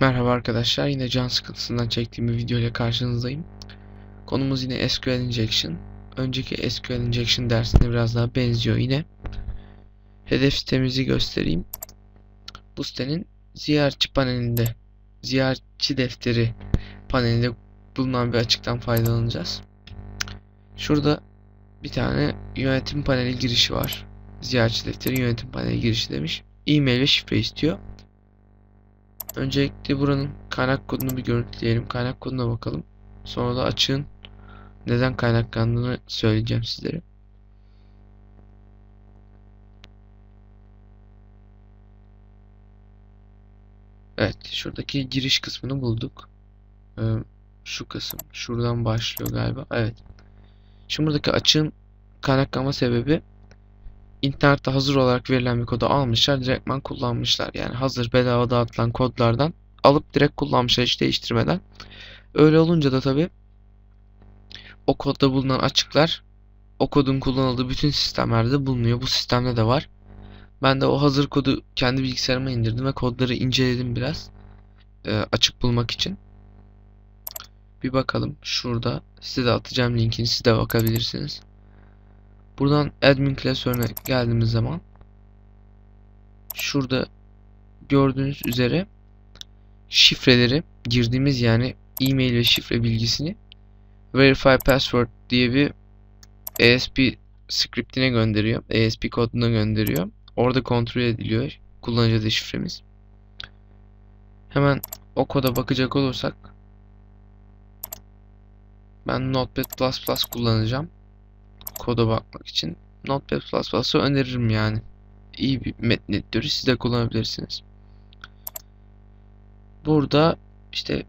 Merhaba arkadaşlar, yine can sıkıntısından çektiğim bir video ile karşınızdayım. Konumuz yine SQL Injection. Önceki SQL Injection dersine biraz daha benziyor yine. Hedef sitemizi göstereyim. Bu sitenin ziyaretçi panelinde, ziyaretçi defteri panelinde bulunan bir açıktan faydalanacağız. Şurada bir tane yönetim paneli girişi var. Ziyaretçi defteri yönetim paneli girişi demiş. E-mail ve şifre istiyor. Öncelikle buranın kaynak kodunu bir görüntüleyelim. Kaynak koduna bakalım. Sonra da açığın neden kaynaklandığını söyleyeceğim sizlere. Evet, şuradaki giriş kısmını bulduk. Ee, şu kısım, şuradan başlıyor galiba. Evet. Şimdi buradaki açığın kaynaklanma sebebi internette hazır olarak verilen bir kodu almışlar, direktman kullanmışlar. Yani hazır bedava dağıtılan kodlardan alıp direkt kullanmışlar hiç değiştirmeden. Öyle olunca da tabi o kodda bulunan açıklar o kodun kullanıldığı bütün sistemlerde bulunuyor. Bu sistemde de var. Ben de o hazır kodu kendi bilgisayarıma indirdim ve kodları inceledim biraz. E, açık bulmak için. Bir bakalım. Şurada size de atacağım linkini siz de bakabilirsiniz. Buradan admin klasörüne geldiğimiz zaman şurada gördüğünüz üzere şifreleri girdiğimiz yani e-mail ve şifre bilgisini verify password diye bir ASP scriptine gönderiyor. ASP koduna gönderiyor. Orada kontrol ediliyor kullanıcı adı şifremiz. Hemen o koda bakacak olursak ben Notepad++ kullanacağım koda bakmak için Notepad++'ı öneririm yani. İyi bir metin editörü siz de kullanabilirsiniz. Burada işte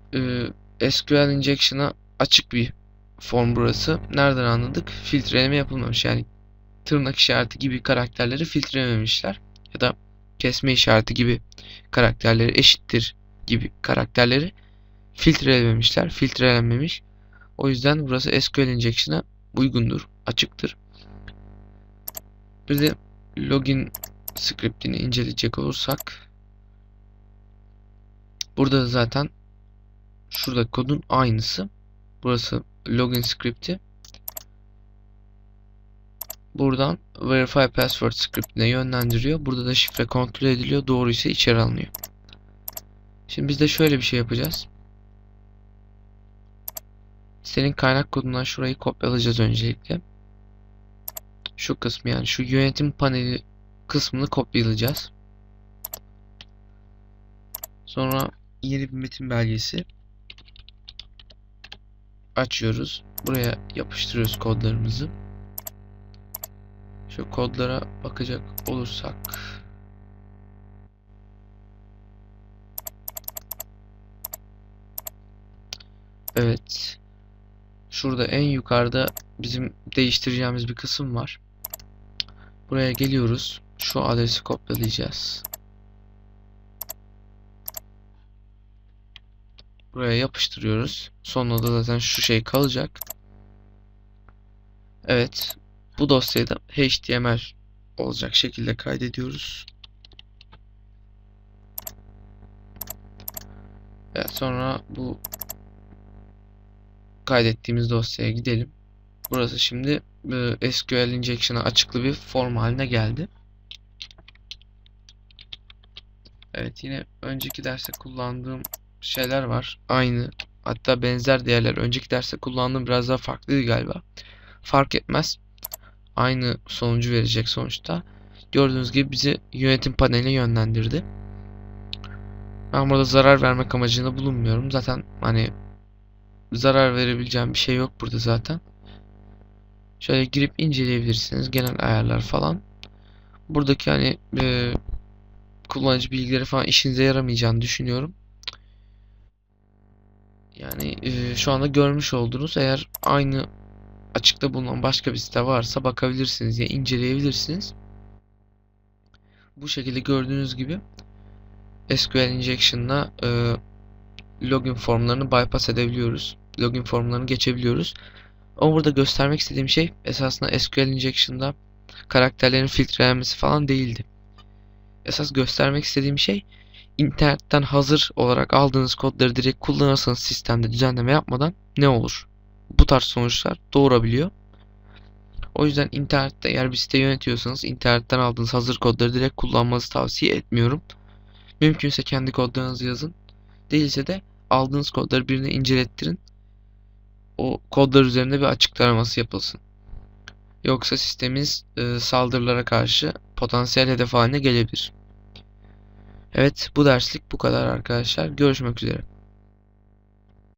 e, SQL Injection'a açık bir form burası. Nereden anladık? Filtreleme yapılmamış. Yani tırnak işareti gibi karakterleri filtrelememişler. Ya da kesme işareti gibi karakterleri eşittir gibi karakterleri filtrelememişler. Filtrelenmemiş. O yüzden burası SQL Injection'a uygundur, açıktır. Bir de login scriptini inceleyecek olursak burada zaten şurada kodun aynısı. Burası login scripti. Buradan verify password scriptine yönlendiriyor. Burada da şifre kontrol ediliyor. Doğru ise içeri alınıyor. Şimdi biz de şöyle bir şey yapacağız. Senin kaynak kodundan şurayı kopyalayacağız öncelikle. Şu kısmı yani şu yönetim paneli kısmını kopyalayacağız. Sonra yeni bir metin belgesi açıyoruz. Buraya yapıştırıyoruz kodlarımızı. Şu kodlara bakacak olursak Evet. Şurada en yukarıda bizim değiştireceğimiz bir kısım var. Buraya geliyoruz. Şu adresi kopyalayacağız. Buraya yapıştırıyoruz. Sonunda da zaten şu şey kalacak. Evet. Bu dosyayı da HTML olacak şekilde kaydediyoruz. Evet sonra bu kaydettiğimiz dosyaya gidelim. Burası şimdi e, SQL Injection'a açıklı bir form haline geldi. Evet yine önceki derste kullandığım şeyler var. Aynı hatta benzer değerler. Önceki derste kullandığım biraz daha farklıydı galiba. Fark etmez. Aynı sonucu verecek sonuçta. Gördüğünüz gibi bizi yönetim paneline yönlendirdi. Ben burada zarar vermek amacında bulunmuyorum. Zaten hani zarar verebileceğim bir şey yok burada zaten. Şöyle girip inceleyebilirsiniz. Genel ayarlar falan. Buradaki hani e, kullanıcı bilgileri falan işinize yaramayacağını düşünüyorum. Yani e, şu anda görmüş oldunuz. Eğer aynı açıkta bulunan başka bir site varsa bakabilirsiniz ya inceleyebilirsiniz. Bu şekilde gördüğünüz gibi SQL Injection'la e, login formlarını bypass edebiliyoruz. Login formlarını geçebiliyoruz. Ama burada göstermek istediğim şey esasında SQL Injection'da karakterlerin filtrelenmesi falan değildi. Esas göstermek istediğim şey internetten hazır olarak aldığınız kodları direkt kullanırsanız sistemde düzenleme yapmadan ne olur? Bu tarz sonuçlar doğurabiliyor. O yüzden internette eğer bir site yönetiyorsanız internetten aldığınız hazır kodları direkt kullanmanızı tavsiye etmiyorum. Mümkünse kendi kodlarınızı yazın. Değilse de aldığınız kodları birine incelettirin. O kodlar üzerinde bir açık taraması yapılsın. Yoksa sisteminiz e, saldırılara karşı potansiyel hedef haline gelebilir. Evet bu derslik bu kadar arkadaşlar. Görüşmek üzere.